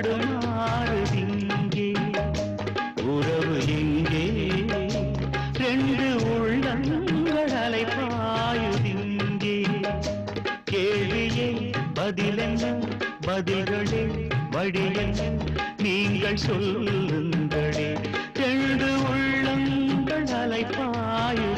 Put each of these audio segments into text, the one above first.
தடுமாறுதிங்கே உறவு எங்கே ரெண்டு உள்ளங்கள் அலைப்பாயுதிங்கே கேள்வியே பதிலென்ன பதில்களே வழியென்ன நீங்கள் சொல்லுங்களே. ரெண்டு உள்ளங்கள் அலைப்பாயு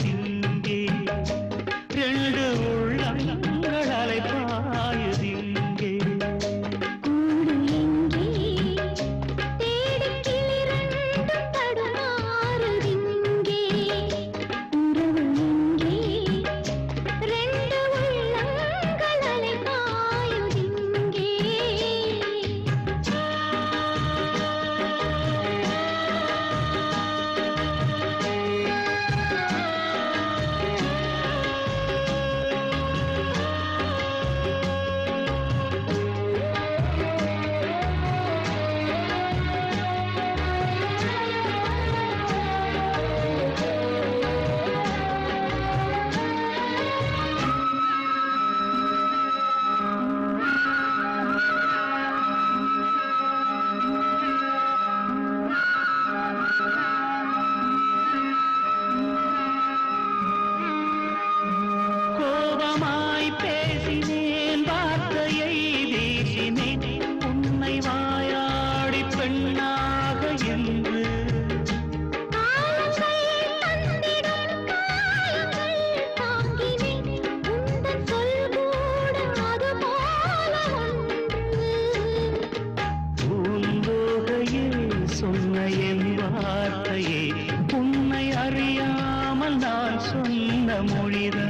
வார்த்தையே உன்னை அறியாமல் நான் சொன்ன மொழிதான்.